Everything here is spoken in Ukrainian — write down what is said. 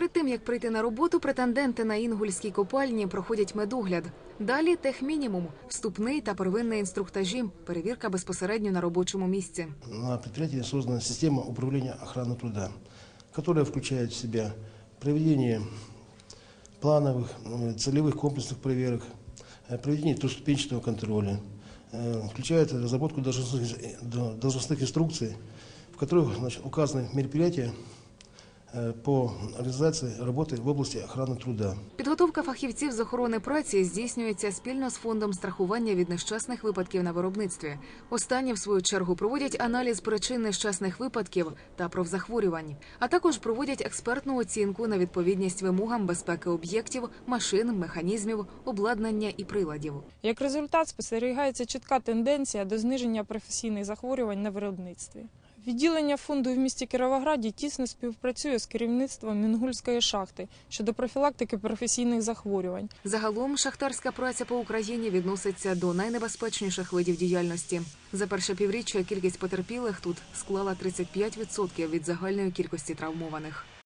Перед тим як прийти на роботу, претенденти на інгульській копальні проходять медогляд. Далі техмінімум, вступний та первинний інструктажі, перевірка безпосередньо на робочому місці. На предприятии создана система управления охраны труда, которая включает в себя проведение плановых, э, целевых комплексных проверок, э, проведение трехступенчатого контроля, э, включает разработку должностных, э, до- должностных инструкций, в которых значит, указаны мероприятия э, по организации работы в области охраны труда. Підготовка фахівців з охорони праці здійснюється спільно з фондом страхування від нещасних випадків на виробництві. Останні, в свою чергу, проводять аналіз причин нещасних випадків та профзахворювань, а також проводять експертну оцінку на відповідність вимогам безпеки об'єктів, машин, механізмів, обладнання і приладів. Як результат, спостерігається чітка тенденція до зниження професійних захворювань на виробництві. Відділення фонду в місті Кіровограді тісно співпрацює з керівництвом Мінгульської шахти щодо профілактики професійних захворювань. Загалом шахтарська праця по Україні відноситься до найнебезпечніших видів діяльності. За перше півріччя кількість потерпілих тут склала 35% від загальної кількості травмованих.